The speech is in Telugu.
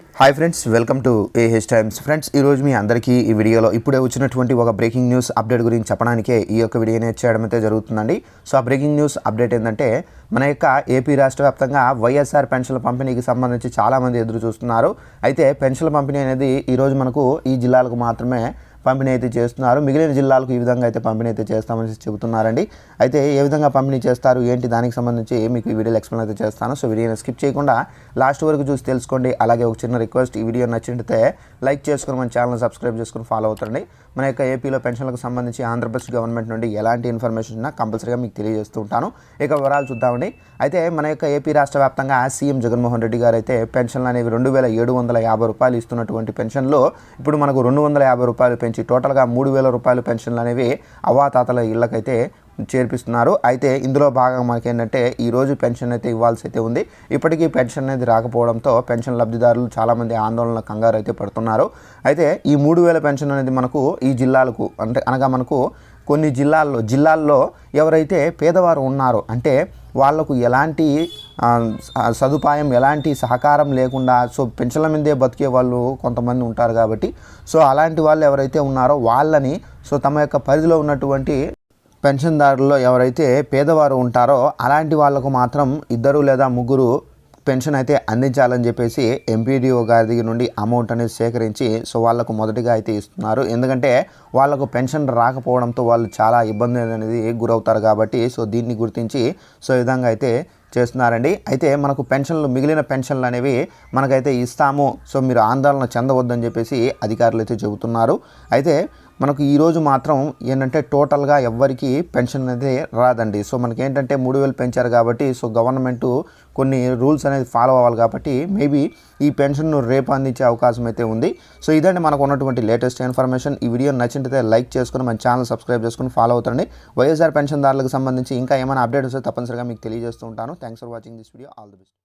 Hi friends welcome to AH times friends ఈరోజు మీ అందరికీ ఈ వీడియోలో ఇప్పుడే వచ్చినటువంటి ఒక బ్రేకింగ్ న్యూస్ అప్డేట్ గురించి చెప్పడానికే ఈ యొక్క వీడియోని చేయడం అయితే జరుగుతుందండి. సో ఆ బ్రేకింగ్ న్యూస్ అప్డేట్ ఏంటంటే మన యొక్క ఏపీ రాష్ట్ర వ్యాప్తంగా వైఎస్ఆర్ పెన్షన్ల పంపిణీకి సంబంధించి చాలామంది ఎదురు చూస్తున్నారు. అయితే పెన్షన్ల పంపిణీ అనేది ఈరోజు మనకు ఈ జిల్లాలకు మాత్రమే పంపిణీ అయితే చేస్తున్నారు. మిగిలిన జిల్లాలకు ఈ విధంగా అయితే పంపిణీ అయితే చేస్తామని చెబుతున్నారండి. అయితే ఏ విధంగా పంపిణీ చేస్తారు? ఏంటి? దానికి సంబంధించి మీకు ఈ వీడియోలో ఎక్స్ప్లెయిన్ అయితే చేస్తాను. సో వీడియోని స్కిప్ చేయకుండా లాస్ట్ వరకు చూసి తెలుసుకోండి. అలాగే ఒక చిన్న రిక్వెస్ట్ ఈ వీడియో నచ్చితే లైక్ చేసుకుని మన ఛానల్ సబ్స్క్రైబ్ చేసుకుని ఫాలో అవుతుండండి. మన యొక్క ఏపీలో పెన్షన్లకు సంబంధించి ఆంధ్రప్రదేశ్ గవర్నమెంట్ నుండి ఎలాంటి ఇన్ఫర్మేషన్ ఉన్నా కంపల్సరీగా మీకు తెలియజేస్తూ ఉంటాను. ఇక వివరాలు చూద్దామండి. అయితే మన యొక్క ఏపీ రాష్ట్ర వ్యాప్తంగా సీఎం జగన్మోహన్ రెడ్డి గారు అయితే పెన్షన్లు అనేవి రెండు వేల ఏడు వందల యాభై రూపాయలు ఇస్తున్నటువంటి పెన్షన్లో ఇప్పుడు మనకు రెండు వందల యాభై రూపాయలు పెంచి టోటల్గా మూడు వేల రూపాయలు పెన్షన్లు అనేవి అవాతాతల ఇళ్ళకైతే చేర్పిస్తున్నారు. అయితే ఇందులో భాగంగా మనకి ఏంటంటే ఈరోజు పెన్షన్ అయితే ఇవ్వాల్సి అయితే ఉంది. ఇప్పటికీ పెన్షన్ అనేది రాకపోవడంతో పెన్షన్ లబ్ధిదారులు చాలామంది ఆందోళన కంగారు అయితే పడుతున్నారు. అయితే ఈ మూడు వేల పెన్షన్ అనేది మనకు ఈ జిల్లాలకు అంటే అనగా మనకు కొన్ని జిల్లాల్లో జిల్లాల్లో ఎవరైతే పేదవారు ఉన్నారో అంటే వాళ్ళకు ఎలాంటి సదుపాయం ఎలాంటి సహకారం లేకుండా సో పెన్షన్ల మీదే బతికే వాళ్ళు కొంతమంది ఉంటారు కాబట్టి సో అలాంటి వాళ్ళు ఎవరైతే ఉన్నారో వాళ్ళని సో తమ యొక్క పరిధిలో ఉన్నటువంటి పెన్షన్దారుల్లో ఎవరైతే పేదవారు ఉంటారో అలాంటి వాళ్ళకు మాత్రం ఇద్దరు లేదా ముగ్గురు పెన్షన్ అయితే అందించాలని చెప్పేసి ఎంపీడీఓ గారి దగ్గర నుండి అమౌంట్ అనేది సేకరించి సో వాళ్ళకు మొదటిగా అయితే ఇస్తున్నారు. ఎందుకంటే వాళ్ళకు పెన్షన్ రాకపోవడంతో వాళ్ళు చాలా ఇబ్బంది అనేది గురవుతారు కాబట్టి సో దీన్ని గుర్తించి సో ఈ విధంగా అయితే చేస్తున్నారండి. అయితే మనకు పెన్షన్లు మిగిలిన పెన్షన్లు అనేవి మనకైతే ఇస్తాము. సో మీరు ఆందోళన చెందవద్దని చెప్పేసి అధికారులు అయితే చెబుతున్నారు. అయితే మనకు ఈరోజు మాత్రం ఏంటంటే టోటల్గా ఎవ్వరికి పెన్షన్ అనేది రాదండి. సో మనకి ఏంటంటే మూడు వేలు పెంచారు కాబట్టి సో గవర్నమెంట్ కొన్ని రూల్స్ అనేది ఫాలో అవ్వాలి కాబట్టి మేబీ ఈ పెన్షన్ను రేపు అందించే అవకాశం అయితే ఉంది. సో ఇదండి మనకు ఉన్నటువంటి లేటెస్ట్ ఇన్ఫర్మేషన్. ఈ వీడియో నచ్చినట్లయితే లైక్ చేసుకుని మన ఛానల్ సబ్స్క్రైబ్ చేసుకుని ఫాలో అవుతండి. వైఎస్ఆర్ పెన్షన్దారులకు సంబంధించి ఇంకా ఏమైనా అప్డేట్ వస్తే తప్పనిసరిగా మీకు తెలియజేస్తూ ఉంటాను. Thanks for watching this video. All the best.